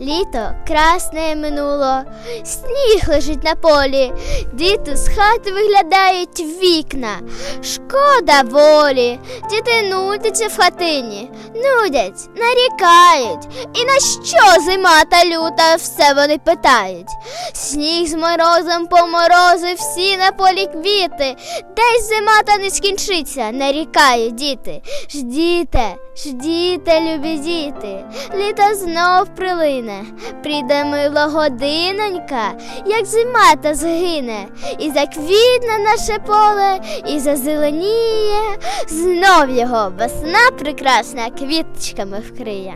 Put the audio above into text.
Літо красне минуло, сніг лежить на полі, діти з хати виглядають в вікна. Шкода волі, діти нудяться в хатині, нудять, нарікають. І на що зима та люта все вони питають. Сніг з морозом поморозив всі на полі квіти, десь зима та не скінчиться, нарікають діти. Ждіте, ждіте, любі діти, літо знов прилине, прийде мила годинонька, як зима та згине, і заквітне наше поле, і зазеленіє, знов його весна прекрасна квіточками вкриє.